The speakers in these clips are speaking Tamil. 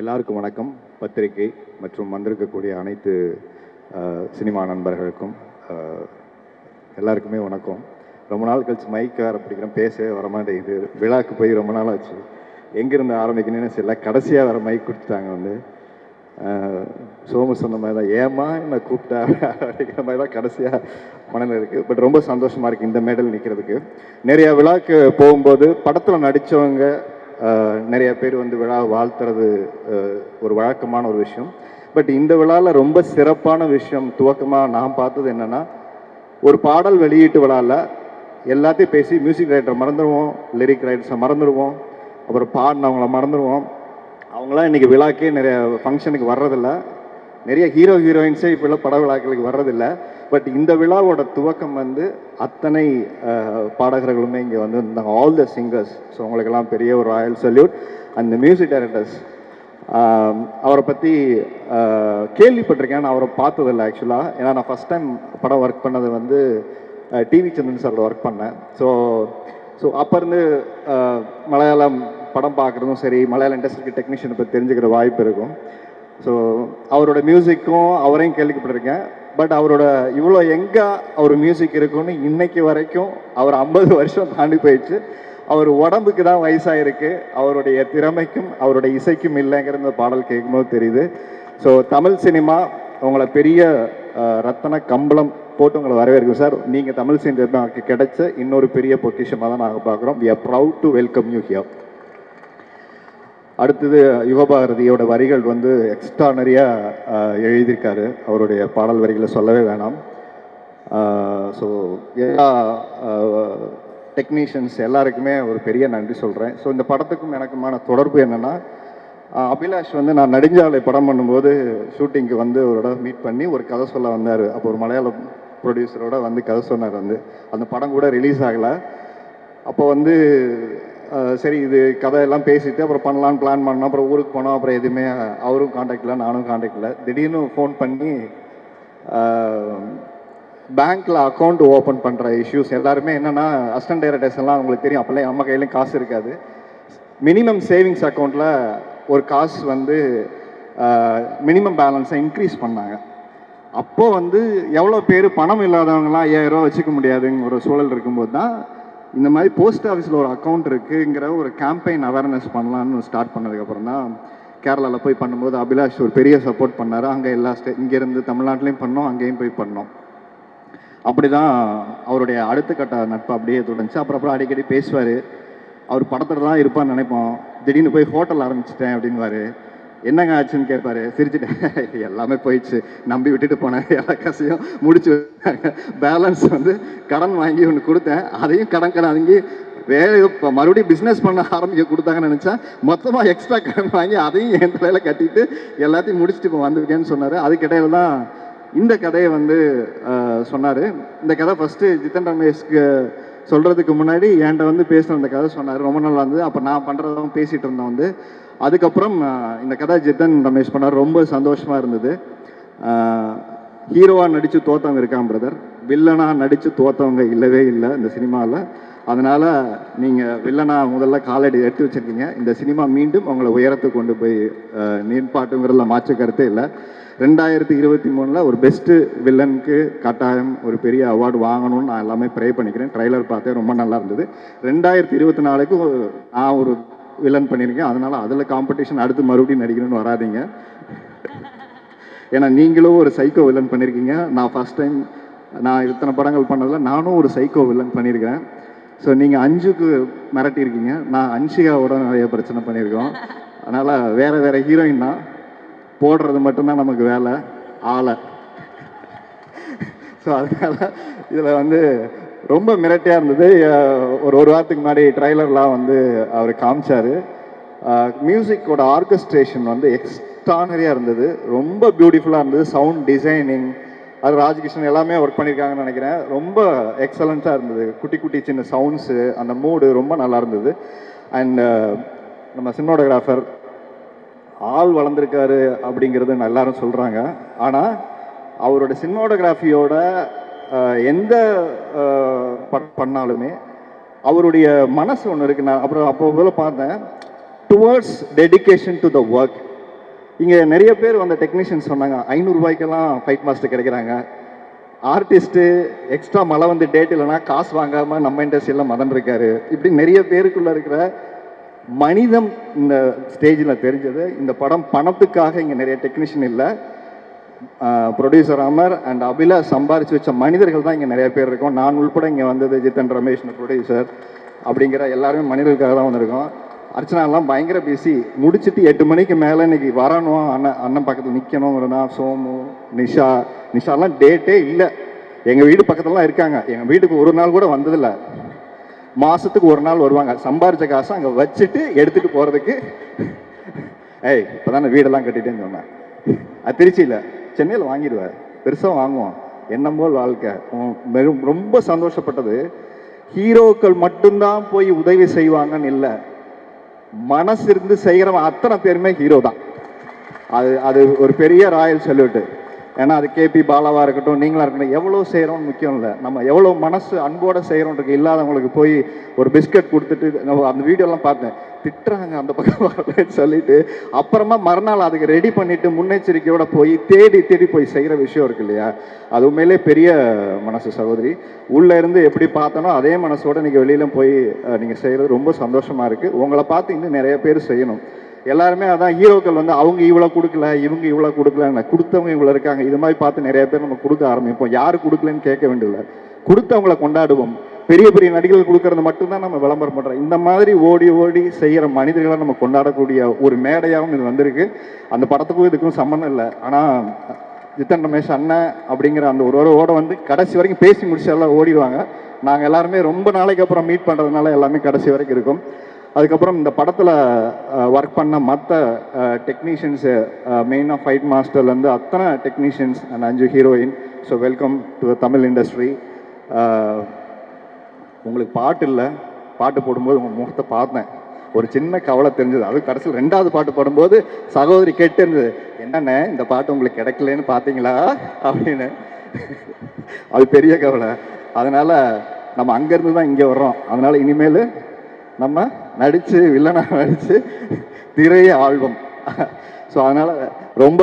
எல்லாருக்கும் வணக்கம். பத்திரிகை மற்றும் வந்திருக்கக்கூடிய அனைத்து சினிமா நண்பர்களுக்கும் எல்லாருக்குமே வணக்கம். ரொம்ப நாள் கழிச்சு மைக்கு வேறு பிடிக்கிறேன் பேசவே வரமாட்டேங்குது விழாக்கு போய் ரொம்ப நாள் ஆச்சு. எங்கேருந்து ஆரம்பிக்கணும்னு சரியில்ல கடைசியாக வேறு மைக் கொடுத்துட்டாங்க வந்து. சோமு சொன்ன மாதிரி தான் ஏமா என்னை கூப்பிட்டா? அப்படிங்கிற மாதிரி தான் கடைசியாக மனதில் இருக்குது பட் ரொம்ப சந்தோஷமாக இருக்குது இந்த மேடல் நிற்கிறதுக்கு நிறையா விழாக்கு போகும்போது படத்தில் நடித்தவங்க நிறைய பேர் வந்து விழா வாழ்த்துறது ஒரு வழக்கமான ஒரு விஷயம். பட் இந்த விழாவில் ரொம்ப சிறப்பான விஷயம் துவக்கமாக நான் பார்த்தது என்னென்னா ஒரு பாடல் வெளியீட்டு விழாவில் எல்லாத்தையும் பேசி மியூசிக் ரைட்டர் மறந்துடுவோம் லிரிக் ரைட்டர்ஸை மறந்துடுவோம் அப்புறம் பாடினவங்கள மறந்துடுவோம். அவங்களாம் இன்றைக்கி விழாக்கே நிறைய ஃபங்க்ஷனுக்கு வர்றதில்ல. நிறைய ஹீரோ ஹீரோயின்ஸே இப்போல்லாம் பட விழாக்களுக்கு வர்றதில்லை. பட் இந்த விழாவோட துவக்கம் வந்து அத்தனை பாடகர்களுமே இங்கே வந்து இருந்தாங்க. ஆல் த சிங்கர்ஸ் ஸோ அவங்களுக்கெல்லாம் பெரிய ஒரு ராயல் சல்யூட் அந்த மியூசிக் டைரக்டர்ஸ் அவரை பற்றி கேள்விப்பட்டிருக்கேன். நான் அவரை பார்த்ததில்ல ஆக்சுவலாக ஏன்னா நான் ஃபஸ்ட் டைம் படம் ஒர்க் பண்ணது வந்து டிவி சந்திரன் சாரோட ஒர்க் பண்ணேன். ஸோ ஸோ அப்போ இருந்து மலையாளம் படம் பார்க்குறதும் சரி மலையாள இண்டஸ்ட்ரிக்கு டெக்னீஷியனை பற்றி தெரிஞ்சுக்கிற வாய்ப்பு இருக்கும். ஸோ அவரோட மியூசிக்கும் அவரையும் கேள்விப்பட்டிருக்கேன். பட் அவரோட இவ்வளோ எங்கே அவர் மியூசிக் இருக்குன்னு இன்னைக்கு வரைக்கும் அவர் ஐம்பது வருஷம் தாண்டி போயிடுச்சு. அவர் உடம்புக்கு தான் வயசாயிருக்கு. அவருடைய திறமைக்கும் அவருடைய இசைக்கும் இல்லைங்கிற இந்த பாடல் கேட்கும்போது தெரியுது. ஸோ தமிழ் சினிமா உங்களை பெரிய ரத்தன கம்பளம் போட்டு உங்களை வரவேற்கும் சார். நீங்கள் தமிழ் சினிமாவுக்கு கிடைச்ச இன்னொரு பெரிய பொக்கிஷமாக தான் நாங்கள் பார்க்குறோம். We are proud to welcome you here அடுத்தது யுகபாரதியோட வரிகள் வந்து எக்ஸ்ட்ரானரியாக எழுதியிருக்காரு. அவருடைய பாடல் வரிகளை சொல்லவே வேணாம். ஸோ எல்லா டெக்னீஷியன்ஸ் எல்லாருக்குமே ஒரு பெரிய நன்றி சொல்கிறேன் ஸோ இந்த படத்துக்கும் எனக்குமான தொடர்பு என்னென்னா அபிலாஷ் வந்து நான் நெடுஞ்சாலை படம் பண்ணும்போது ஷூட்டிங்க்கு வந்து ஒரு இடம் மீட் பண்ணி ஒரு கதை சொல்ல வந்தார். அப்போ ஒரு மலையாளம் ப்ரொடியூசரோட வந்து கதை சொன்னார் வந்து. அந்த படம் கூட ரிலீஸ் ஆகலை. அப்போ வந்து சரி இது கதையெல்லாம் பேசிட்டு அப்புறம் பண்ணலான்னு பிளான் பண்ணோம். அப்புறம் ஊருக்கு போனோம். அப்புறம் எதுவுமே அவரும் காண்டாக்ட் இல்லை நானும் காண்டாக்ட் இல்லை. திடீர்னு ஃபோன் பண்ணி பேங்க்கில் அக்கௌண்ட் ஓப்பன் பண்ணுற இஷ்யூஸ் எல்லாருமே என்னென்னா அசிஸ்டன்ட் டைரக்டர்ஸ் எல்லாம் உங்களுக்கு தெரியும். அப்போல்லாம் நம்ம கையிலையும் காசு இருக்காது. மினிமம் சேவிங்ஸ் அக்கௌண்ட்டில் ஒரு காசு வந்து மினிமம் பேலன்ஸை இன்க்ரீஸ் பண்ணாங்க. அப்போது வந்து எவ்வளோ பேர் பணம் இல்லாதவங்களாம் ஐயாயிரம் ரூபா வச்சுக்க முடியாதுங்கிற ஒரு சூழல் இருக்கும்போது தான் இந்த மாதிரி போஸ்ட் ஆஃபீஸில் ஒரு அக்கௌண்ட் இருக்குங்கிற ஒரு கேம்பெயின் அவேர்னஸ் பண்ணலான்னு ஸ்டார்ட் பண்ணதுக்கப்புறம் தான் கேரளாவில் போய் பண்ணும்போது அபிலாஷ் ஒரு பெரிய சப்போர்ட் பண்ணார். அங்கே எல்லா ஸ்டே இங்கேருந்து தமிழ்நாட்டிலையும் பண்ணோம் அங்கேயும் போய் பண்ணோம். அப்படி தான் அவருடைய அடுத்த கட்ட நட்பு அப்படியே தொடர்ந்துச்சு. அப்புறம் அப்புறம் அடிக்கடி பேசுவார். அவர் படத்தில் தான் இருப்பான்னு நினைப்போம். திடீர்னு போய் ஹோட்டல் ஆரம்பிச்சிட்டேன் அப்படின்வாரு என்னங்க ஆச்சுன்னு கேட்பாரு. சிரிச்சுட்டேன் எல்லாமே போயிடுச்சு. நம்பி விட்டுட்டு போனேன் எல்லா காசையும் முடிச்சு பேலன்ஸ் வந்து கடன் வாங்கி ஒன்று கொடுத்தேன். அதையும் கடன் கடன் வாங்கி வேலை இப்போ மறுபடியும் பிஸ்னஸ் பண்ண ஆரம்பிக்க கொடுத்தாங்கன்னு நினச்சா மொத்தமாக எக்ஸ்ட்ரா கடன் வாங்கி அதையும் என் தலையில் கட்டிட்டு எல்லாத்தையும் முடிச்சுட்டு இப்போ வந்திருக்கேன்னு சொன்னார். அதுக்கிடையில தான் இந்த கதையை வந்து சொன்னார். இந்த கதை ஃபஸ்ட்டு ஜித்தன் ரமேஷ்க்கு சொல்கிறதுக்கு முன்னாடி என்கிட்ட வந்து பேசின அந்த கதை சொன்னார். ரொம்ப நல்லா இருந்தது. அப்போ நான் பண்ணுறதும் பேசிகிட்டு இருந்தோம் வந்து. அதுக்கப்புறம் இந்த கதை ஜித்தன் ரமேஷ் பண்ணார். ரொம்ப சந்தோஷமாக இருந்தது. ஹீரோவாக நடித்து தோத்தவங்க இருக்கான் பிரதர். வில்லனாக நடித்து தோத்தவங்க இல்லவே இல்லை இந்த சினிமாவில் அதனால் நீங்கள் வில்லனா முதல்ல காலடி எடுத்து வச்சிருக்கீங்க. இந்த சினிமா மீண்டும் உங்களை உயரத்தை கொண்டு போய் அஹ், மாற்று கருத்தே இல்லை. ரெண்டாயிரத்தி இருபத்தி மூணில் ஒரு பெஸ்ட்டு வில்லனுக்கு கட்டாயம் ஒரு பெரிய அவார்டு வாங்கணும்னு நான் எல்லாமே ப்ரே பண்ணிக்கிறேன். ட்ரைலர் பார்த்தேன் ரொம்ப நல்லா இருந்தது. ரெண்டாயிரத்தி இருபத்தி நாலுக்கு நான் ஒரு வில்லன் பண்ணியிருக்கேன். அதனால் அதில் காம்படிஷன் அடுத்து மறுபடியும் நடிக்கணும்னு வராதீங்க. ஏன்னா நீங்களும் ஒரு சைக்கோ வில்லன் பண்ணியிருக்கீங்க நான் ஃபர்ஸ்ட் டைம் நான் இத்தனை படங்கள் பண்ணதில் நானும் ஒரு சைக்கோ வில்லன் பண்ணியிருக்கேன் ஸோ நீங்கள் அஞ்சுக்கு மிரட்டியிருக்கீங்க. நான் அன்ஷிகாவோட நிறைய பிரச்சனை பண்ணியிருக்கோம். அதனால் வேறு வேறு ஹீரோயின் தான். போடுறது மட்டும்தான் நமக்கு வேலை. ஆளை. ஸோ அதனால் இதில் வந்து ரொம்ப மிரட்டியாக இருந்தது. ஒரு ஒரு வாரத்துக்கு முன்னாடி ட்ரைலர்லாம் வந்து அவர் காமிச்சார். மியூசிக்கோட ஆர்கஸ்ட்ரேஷன் வந்து எக்ஸ்ட்ரானரியாக இருந்தது. ரொம்ப பியூட்டிஃபுல்லாக இருந்தது. சவுண்ட் டிசைனிங் அது ராஜகிருஷ்ணன் எல்லாமே ஒர்க் பண்ணியிருக்காங்கன்னு நினைக்கிறேன். ரொம்ப எக்ஸலண்ட்டாக இருந்தது. குட்டி குட்டி சின்ன சவுண்ட்ஸு அந்த மூடு ரொம்ப நல்லா இருந்தது. அண்ட் uh, நம்ம சினிமோட்டோகிராஃபர் ஆள் வளர்ந்துருக்காரு அப்படிங்கிறது எல்லாரும் சொல்கிறாங்க ஆனால் அவரோட சினிமோட்டோகிராஃபியோட எந்த பண்ணாலுமே அவருடைய மனசு ஒன்று இருக்கு. நான் அப்புறம் அப்போ பார்த்தேன். Towards dedication to the work இங்கே நிறைய பேர் வந்த டெக்னீஷியன் சொன்னாங்க ஐநூறுரூபாய்க்கெல்லாம் ஃபைட் மாஸ்டர் கிடைக்கிறாங்க. ஆர்டிஸ்ட்டு எக்ஸ்ட்ரா மழை வந்து டேட் இல்லைனா காசு வாங்காமல் நம்ம இண்டஸ்ட்ரியில் மதன்ருக்காரு இப்படி நிறைய பேருக்குள்ளே இருக்கிற மனிதம் இந்த ஸ்டேஜில் தெரிஞ்சது. இந்த படம் பணத்துக்காக இங்கே நிறைய டெக்னீஷியன் இல்லை. ப்ரொடியூசர் அமர் அண்ட் அபிலா சம்பாரிச்சு வச்ச மனிதர்கள் தான் இங்கே நிறைய பேர் இருக்கோம். நான் உள்பட இங்கே வந்தது ஜித்தன் ரமேஷ் ப்ரொடியூசர் அப்படிங்கிற எல்லாருமே மனிதர்களுக்காக தான் வந்திருக்கோம். அர்ச்சனாலாம் பயங்கர பேசி முடிச்சுட்டு எட்டு மணிக்கு மேலே இன்னைக்கு வரணும். அண்ணன் அண்ணன் பக்கத்தில் நிற்கணுங்கிறதா சோமு நிஷா நிஷாலாம் டேட்டே இல்லை. எங்கள் வீடு பக்கத்துலலாம் இருக்காங்க. எங்கள் வீட்டுக்கு ஒரு நாள் கூட வந்ததில்லை. மாதத்துக்கு ஒரு நாள் வருவாங்க. சம்பாரித்த காசை அங்கே வச்சுட்டு எடுத்துகிட்டு போகிறதுக்கு ஏய் இப்போ தானே வீடெல்லாம் கட்டிட்டேன்னு சொன்னேன். அது திருச்சியில் சென்னையில் வாங்கிடுவேன் பெருசாக வாங்குவோம். எண்ணம் போல் வாழ்க்கை? ரொம்ப சந்தோஷப்பட்டது. ஹீரோக்கள் மட்டும்தான் போய் உதவி செய்வாங்கன்னு இல்லை. மனசு இருந்து செய்கிறவன் அத்தனை பேருமே ஹீரோ தான். அது அது ஒரு பெரிய ராயல் சல்யூட்டு ஏன்னா அது கேபி பாலாவாக இருக்கட்டும் நீங்களாக இருக்கட்டும் எவ்வளோ செய்கிறோம்னு முக்கியம் இல்லை. நம்ம எவ்வளோ மனசு அன்போடு செய்கிறோன்றது இல்லாதவங்களுக்கு போய் ஒரு பிஸ்கட் கொடுத்துட்டு நம்ம அந்த வீடியோலாம் பார்த்தேன். திட்டுறாங்க அந்த பக்கம் சொல்லிட்டு அப்புறமா மறுநாள் அதுக்கு ரெடி பண்ணிட்டு முன்னெச்சரிக்கையோட போய் தேடி தேடி போய் செய்கிற விஷயம் இருக்கு இல்லையா? அது உண்மையிலே பெரிய மனசு சகோதரி. உள்ளே இருந்து எப்படி பார்த்தனோ அதே மனசோட நீங்கள் வெளியில போய் நீங்கள் செய்கிறது ரொம்ப சந்தோஷமாக இருக்குது உங்களை பார்த்து இன்னும் நிறைய பேர் செய்யணும். எல்லாருமே அதான் ஹீரோக்கள் வந்து அவங்க இவ்வளோ கொடுக்கல இவங்க இவ்வளோ கொடுக்கல கொடுத்தவங்க இவ்வளோ இருக்காங்க. இது மாதிரி பார்த்து நிறைய பேர் நம்ம கொடுக்க ஆரம்பிப்போம். யார் கொடுக்கலன்னு கேட்க வேண்டியதில்லை. கொடுத்தவங்கள கொண்டாடுவோம். பெரிய பெரிய நடிகர்கள் கொடுக்கறது மட்டும்தான் நம்ம விளம்பரம் பண்ணுறோம் இந்த மாதிரி ஓடி ஓடி செய்கிற மனிதர்களை நம்ம கொண்டாடக்கூடிய ஒரு மேடையாகவும் இது வந்திருக்கு. அந்த படத்துக்கும் இதுக்கும் சம்மந்தம் இல்லை. ஆனால் ஜித்தன் ரமேஷ் அண்ணன் அப்படிங்கிற அந்த ஒரு ஓட வந்து கடைசி வரைக்கும் பேசி முடிச்சு எல்லாம் ஓடிடுவாங்க. நாங்கள் எல்லாருமே ரொம்ப நாளைக்கு அப்புறம் மீட் பண்ணுறதுனால எல்லாமே கடைசி வரைக்கும் இருக்கும். அதுக்கப்புறம் இந்த படத்தில் ஒர்க் பண்ண மற்ற டெக்னீஷியன்ஸு மெயினாக ஃபைட் மாஸ்டர்லேருந்து அத்தனை டெக்னீஷியன்ஸ் அண்ட் அஞ்சு heroine so welcome to the Tamil industry உங்களுக்கு பாட்டு இல்லை. பாட்டு போடும்போது உங்கள் முகத்தை பார்த்தேன். ஒரு சின்ன கவலை தெரிஞ்சது. அது கடைசியில் ரெண்டாவது பாட்டு பாடும்போது சகோதரி கேட்டு இருந்தது என்னென்ன இந்த பாட்டு உங்களுக்கு கிடைக்கலன்னு பார்த்தீங்களா? அப்படின்னு. அது பெரிய கவலை. அதனால் நம்ம அங்கேருந்து தான் இங்கே வர்றோம். அதனால் இனிமேல் நம்ம நடித்து வில்லனாக நடித்து திரைய ஆல்பம். ஸோ அதனால் ரொம்ப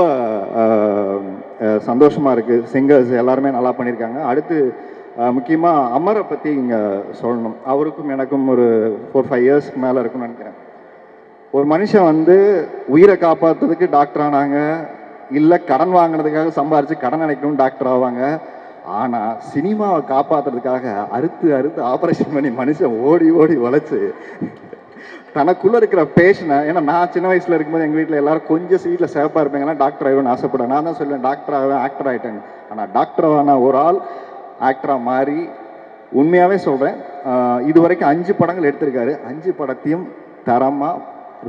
சந்தோஷமாக இருக்குது சிங்கர்ஸ் எல்லாருமே நல்லா பண்ணியிருக்காங்க அடுத்து முக்கியமாக அமரை பற்றி இங்கே சொல்லணும். அவருக்கும் எனக்கும் ஒரு ஃபோர் ஃபைவ் இயர்ஸ்க்கு மேலே இருக்கும்னு நினைக்கிறேன். ஒரு மனுஷன் வந்து உயிரை காப்பாற்றுறதுக்கு டாக்டர் ஆனாங்க. இல்லை கடன் வாங்கினதுக்காக சம்பாரித்து கடன் அடைக்கணும்னு டாக்டர் ஆவாங்க. ஆனால் சினிமாவை காப்பாற்றுறதுக்காக அறுத்து அறுத்து ஆப்ரேஷன் பண்ணி மனுஷன் ஓடி ஓடி உழைச்சி தனக்குள்ளே இருக்கிற பேஷனை ஏன்னா நான் சின்ன வயசில் இருக்கும்போது எங்கள் வீட்டில் எல்லாரும் கொஞ்சம் சீட்டில் சேஃபாக இருப்பாங்கன்னா டாக்டர் ஆகணும்னு ஆசைப்படுவேன். நான் தான் சொல்லுவேன் டாக்டர் ஆவேன் ஆக்டர் ஆகிட்டேன் ஆனால் டாக்டர் ஆன ஒரு ஆள் ஆக்டராக மாறி உண்மையாகவே சொல்கிறேன் இது வரைக்கும் அஞ்சு படங்கள் எடுத்திருக்காரு. அஞ்சு படத்தையும் தரமாக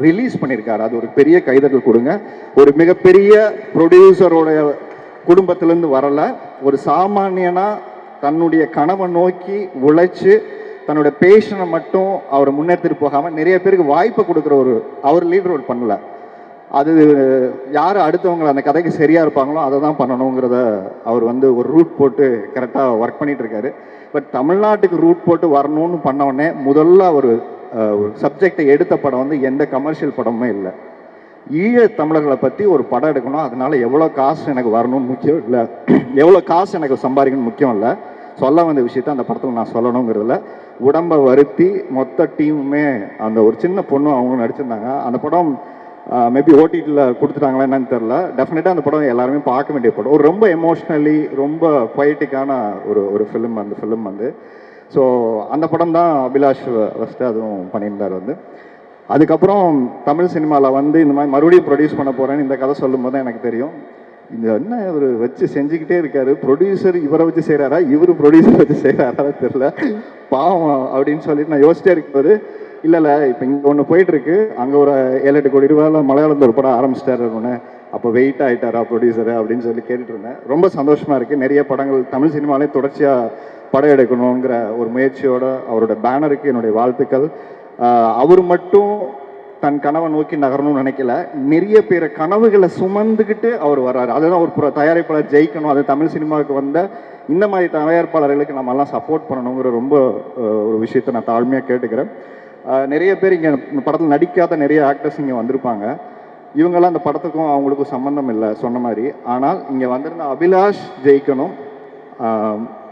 ரிலீஸ் பண்ணியிருக்காரு. அது ஒரு பெரிய கைதட்டல் கொடுங்க. ஒரு மிகப்பெரிய ப்ரொடியூசரோடைய குடும்பத்திலேருந்து வரல. ஒரு சாமானியனா தன்னுடைய கனவை நோக்கி உழைச்சி தன்னோட பேஷனை மட்டும் அவர் முன்னெடுத்துட்டு போகாமல் நிறைய பேருக்கு வாய்ப்பை கொடுக்குற ஒரு அவர் லீட் ரோல் பண்ணல. அது யார் அடுத்தவங்க அந்த கதைக்கு சரியாக இருப்பாங்களோ அதை தான் பண்ணணுங்கிறத அவர் வந்து ஒரு ரூட் போட்டு கரெக்டாக ஒர்க் பண்ணிட்டு இருக்காரு. பட் தமிழ்நாட்டுக்கு ரூட் போட்டு வரணும்னு பண்ணவுடனே முதல்ல ஒரு ஒரு சப்ஜெக்டை எடுத்த படம் வந்து எந்த கமர்ஷியல் படமுமே இல்லை. ஈழ தமிழர்களை பற்றி ஒரு படம் எடுக்கணும். அதனால் எவ்வளோ காசு எனக்கு வரணும்னு முக்கியம் இல்லை. எவ்வளோ காசு எனக்கு சம்பாதிக்கணும்னு முக்கியம் இல்லை. சொல்ல வந்த விஷயத்த அந்த படத்தில் நான் சொல்லணுங்கிறதுல. உடம்பை வருத்தி மொத்த டீமுமே அந்த ஒரு சின்ன பொண்ணு அவங்க நடிச்சிருந்தாங்க. அந்த படம் மேபி ஓடிடியில் கொடுத்துட்டாங்களா என்னன்னு தெரில டெஃபினட்டாக அந்த படம் எல்லாருமே பார்க்க வேண்டிய படம். ஒரு ரொம்ப எமோஷ்னலி ரொம்ப பொயட்டிக்கான ஒரு ஒரு ஃபிலிம் அந்த ஃபிலிம் வந்து. ஸோ அந்த படம் தான் அபிலாஷ் ஃபஸ்ட்டு அதுவும் பண்ணியிருந்தார் வந்து. அதுக்கப்புறம் தமிழ் சினிமாவில் வந்து இந்த மாதிரி மறுபடியும் ப்ரொடியூஸ் பண்ண போகிறேன்னு இந்த கதை சொல்லும்போது தான் எனக்கு தெரியும். இந்த என்ன இவர் வச்சு செஞ்சுக்கிட்டே இருக்காரு? ப்ரொடியூசர் இவரை வச்சு செய்கிறாரா இவர் ப்ரொடியூசர் வச்சு செய்கிறாரா தெரில பாவம் அப்படின்னு சொல்லிட்டு நான் யோசிச்சிட்டே இருக்கும்போது இல்லை இல்லை இப்போ இங்கே ஒன்று போயிட்டுருக்கு. அங்கே ஒரு ஏழு எட்டு கோடி ரூபாயில் மலையாளத்தில் ஒரு படம் ஆரம்பிச்சிட்டாரு ஒன்று அப்போ வெயிட் ஆகிட்டாரா ப்ரொடியூசர் அப்படின்னு சொல்லி கேட்டுட்டு இருந்தேன். ரொம்ப சந்தோஷமாக இருக்குது நிறைய படங்கள் தமிழ் சினிமாலே தொடர்ச்சியாக படம் எடுக்கணுங்கிற ஒரு முயற்சியோட அவரோட பேனருக்கு என்னுடைய வாழ்த்துக்கள். அவர் மட்டும் தன் கனவை நோக்கி நகரணும்னு நினைக்கல. நிறைய பேர் கனவுகளை சுமந்துக்கிட்டு அவர் வர்றாரு. அதுதான் ஒரு புற- தயாரிப்பாளர் ஜெயிக்கணும். அது தமிழ் சினிமாவுக்கு வந்த இந்த மாதிரி தயாரிப்பாளர்களுக்கு நம்ம எல்லாம் சப்போர்ட் பண்ணணுங்கிற ரொம்ப ஒரு விஷயத்தை நான் தாழ்மையாக கேட்டுக்கிறேன். நிறைய பேர் இங்கே படத்தில் நடிக்காத நிறைய ஆக்டர்ஸ் இங்கே வந்திருப்பாங்க. இவங்கெல்லாம் அந்த படத்துக்கும் அவங்களுக்கும் சம்மந்தம் இல்லை சொன்ன மாதிரி. ஆனால் இங்கே வந்திருந்த அபிலாஷ் ஜெயிக்கணும்.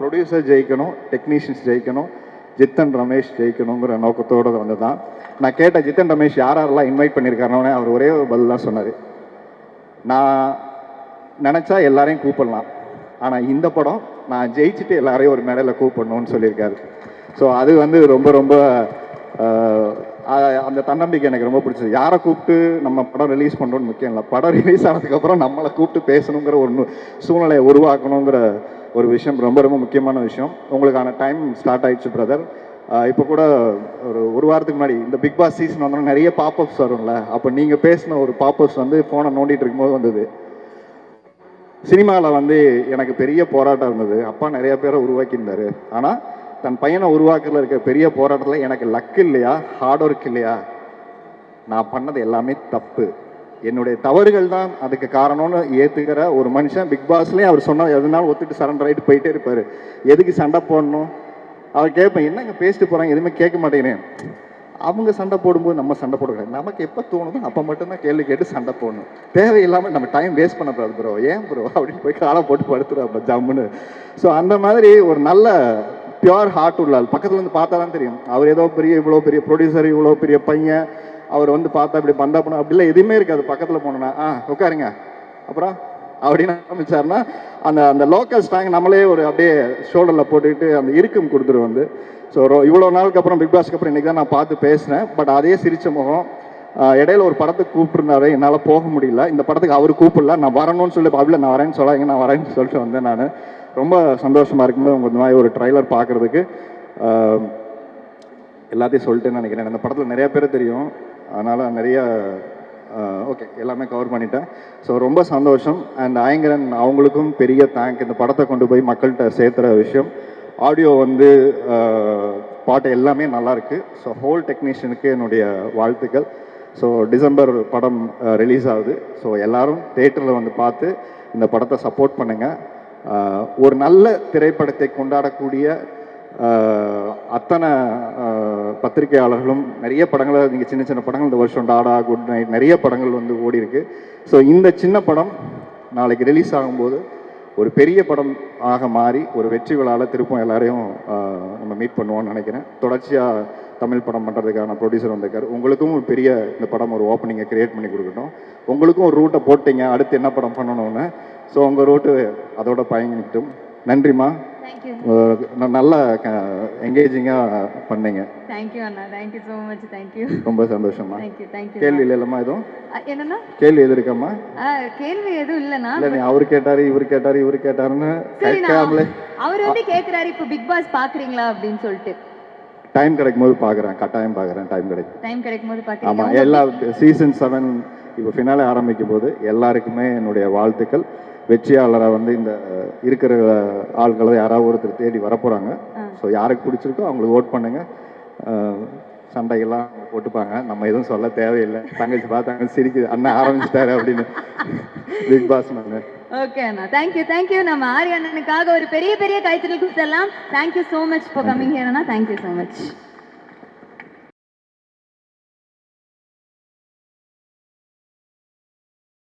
ப்ரொடியூசர் ஜெயிக்கணும். டெக்னீஷியன்ஸ் ஜெயிக்கணும். ஜித்தன் ரமேஷ் ஜெயிக்கணுங்கிற நோக்கத்தோடு வந்து தான் நான் கேட்ட ஜித்தன் ரமேஷ் யார் யாரெல்லாம் இன்வைட் பண்ணியிருக்காருன்னு அவர் ஒரே ஒரு பதில் தான் சொன்னார். நான் நினச்சா எல்லாரையும் கூப்பிடலாம். ஆனால் இந்த படம் நான் ஜெயிச்சுட்டு எல்லாரையும் ஒரு மேடையில் கூப்பிடணும்னு சொல்லியிருக்காரு. ஸோ அது வந்து ரொம்ப ரொம்ப அந்த தன்னம்பிக்கை எனக்கு ரொம்ப பிடிச்சது. யாரை கூப்பிட்டு நம்ம படம் ரிலீஸ் பண்ணுறோன்னு முக்கியம் இல்லை. படம் ரிலீஸ் ஆனதுக்கப்புறம் நம்மளை கூப்பிட்டு பேசணுங்கிற ஒரு சூழ்நிலையை உருவாக்கணுங்கிற ஒரு விஷயம் ரொம்ப ரொம்ப முக்கியமான விஷயம். உங்களுக்கான டைம் ஸ்டார்ட் ஆயிடுச்சு பிரதர் இப்போ கூட ஒரு ஒரு வாரத்துக்கு முன்னாடி இந்த பிக் பாஸ் சீசன் வந்தோம்னா நிறைய பாப்அப்ஸ் வரும்ல. அப்போ நீங்கள் பேசின ஒரு பாப்அப்ஸ் வந்து ஃபோனை நோண்டிட்டு இருக்கும்போது வந்தது. சினிமாவில் வந்து எனக்கு பெரிய போராட்டம் இருந்தது. அப்பா நிறைய பேரை உருவாக்கியிருந்தார். ஆனால் தன் பையனை உருவாக்குறதுல இருக்க பெரிய போராட்டத்தில் எனக்கு லக்கு இல்லையா? ஹார்ட் ஒர்க் இல்லையா? நான் பண்ணது எல்லாமே தப்பு. என்னுடைய தவறுகள் தான் அதுக்கு காரணம்னு ஏற்றுக்கிற ஒரு மனுஷன் பிக் பாஸ்லேயும் அவர் சொன்னால் எதுனாலும் ஒத்துட்டு சரண்டர் ஆகிட்டு போயிட்டே இருப்பார். எதுக்கு சண்டை போடணும்? அவர் கேட்பேன் என்னங்க பேசிட்டு போகிறாங்க எதுவுமே கேட்க மாட்டேங்கிறேன் அவங்க சண்டை போடும்போது நம்ம சண்டை போடக்கூடாது. நமக்கு எப்போ தோணுதோ அப்போ மட்டும்தான் கேள்வி கேட்டு சண்டை போடணும். தேவையில்லாமல் நம்ம டைம் வேஸ்ட் பண்ணக்கூடாது ப்ரோ ஏன் ப்ரோ அப்படின்னு போய் காலை போட்டு படுத்துருவாப்ல ஜம்முன்னு. ஸோ அந்த மாதிரி ஒரு நல்ல பியோர் ஹார்ட் உள்ள ஆள் பக்கத்தில் வந்து பார்த்தா தான் தெரியும். அவர் ஏதோ பெரிய இவ்வளோ பெரிய ப்ரொடியூசர் இவ்வளோ பெரிய பையன். அவர் வந்து பார்த்தா இப்படி பந்தா பண்ண அப்படிலாம் எதுவுமே இருக்காது. பக்கத்தில் போனோன்னா ஆ உட்காருங்க. அப்புறம் அப்படின்னு ஆரம்பிச்சாருன்னா அந்த அந்த லோக்கல் ஸ்டாங் நம்மளே ஒரு அப்படியே ஷோல்டரில் போட்டுக்கிட்டு அந்த இருக்கும் கொடுத்துரு வந்து. ஸோ இவ்வளோ நாளுக்கு அப்புறம் பிக் பாஸ்க்கு அப்புறம் இன்றைக்கி தான் நான் பார்த்து பேசினேன் பட் அதே சிரிச்ச முகம் இடையில ஒரு படத்துக்கு கூப்பிட்டுருந்தாரு என்னால் போக முடியல. இந்த படத்துக்கு அவர் கூப்பிடல. நான் வரணும்னு சொல்லி பப்ளில் நான் வரேன்னு சொல்லாங்க நான் வரேன்னு சொல்லிட்டு வந்தேன் நான். ரொம்ப சந்தோஷமாக இருக்கும்போது உங்கள் இந்த மாதிரி ஒரு ட்ரைலர் பார்க்குறதுக்கு. எல்லாத்தையும் சொல்லிட்டேன்னு நினைக்கிறேன். இந்த படத்தில் நிறையா பேர் தெரியும். அதனால் நிறைய ஓகே எல்லாமே கவர் பண்ணிட்டேன். ஸோ ரொம்ப சந்தோஷம். அண்ட் ஐங்கரன் அவங்களுக்கும் பெரிய தேங்க் இந்த படத்தை கொண்டு போய் மக்கள்கிட்ட சேர்த்துற விஷயம். ஆடியோ வந்து பாட்டு எல்லாமே நல்லாயிருக்கு ஸோ ஹோல் டெக்னீஷியனுக்கு என்னுடைய வாழ்த்துக்கள். ஸோ டிசம்பர் படம் ரிலீஸ் ஆகுது. ஸோ எல்லாரும் தேட்டரில் வந்து பார்த்து இந்த படத்தை சப்போர்ட் பண்ணுங்கள் ஒரு நல்ல திரைப்படத்தை கொண்டாடக்கூடிய அத்தனை பத்திரிகையாளர்களும் நிறைய படங்களை நீங்கள் சின்ன சின்ன படங்கள் இந்த வருஷம் டாடா குட் நைட் நிறைய படங்கள் வந்து ஓடி இருக்கு ஸோ இந்த சின்ன படம் நாளைக்கு ரிலீஸ் ஆகும்போது ஒரு பெரிய படம் ஆக மாறி ஒரு வெற்றி விழாவில் திருப்பும் எல்லாரையும் நம்ம மீட் பண்ணுவோம்னு நினைக்கிறேன். தொடர்ச்சியாக தமிழ் படம் பண்ணுறதுக்கான ப்ரொடியூசர் வந்திருக்காரு. உங்களுக்கும் ஒரு பெரிய இந்த படம் ஒரு ஓப்பனிங்கை கிரியேட் பண்ணி கொடுக்கட்டும். உங்களுக்கும் ஒரு ரூட்டை போட்டிங்க அடுத்து என்ன படம் பண்ணணும்னு. ஸோ உங்கள் ரூட்டு அதோட பயணிக்கட்டும் நன்றிம்மா. நல்லா என்கேஜிங்காக பண்ணீங்க. Thank you Anna. Thank you so much thank you ரொம்ப சந்தோஷமா தேங்க்யூ தேங்க்யூ கேள்வி இல்லைல்லம்மா எதுவும்? என்னன்னா கேள்வி எது இருக்கம்மா? கேள்வி எதுவும் இல்லைண்ணா. இல்லை அவர் கேட்டாரு இவர் கேட்டாரு இவர் கேட்டாருன்னு கேட்காமலே அவர் வந்து கேக்குறாரு இப்போ பிக் பாஸ் பாக்குறீங்களா? அப்படின்னு சொல்லிட்டு. டைம் கிடைக்கும் போது பார்க்குறேன் கட்டாயம் பார்க்குறேன் டைம் கிடைக்கும் டைம் கிடைக்கும் போது ஆமாம் பாக்குறீங்க எல்லா சீசன் செவன் இப்போ ஃபினாலே ஆரம்பிக்கும் போது எல்லாருக்குமே என்னுடைய வாழ்த்துக்கள். வெற்றியாளரை வந்து இந்த இருக்கிற ஆட்களை யாராவது ஒருத்தர் தேடி வரப்போகிறாங்க. ஸோ யாருக்கு பிடிச்சிருக்கோ அவங்களுக்கு ஓட் பண்ணுங்க. சண்டைகள்லாம் போட்டுப்பாங்க. நம்ம எதுவும் சொல்ல தேவையில்லை. தங்கச்சி பார்த்தாங்க சிரிக்குது. அண்ணன் ஆரம்பிச்சிட்டாரு அப்படின்னு. பிக் பாஸ் நான். ஓகே அண்ணா. தேங்க்யூ தேங்க்யூ நம்ம ஆரிய அண்ணனுக்காக ஒரு பெரிய பெரிய கைத்தறி கொடுத்துடலாம் thank you so much for coming here Anna. Thank you so much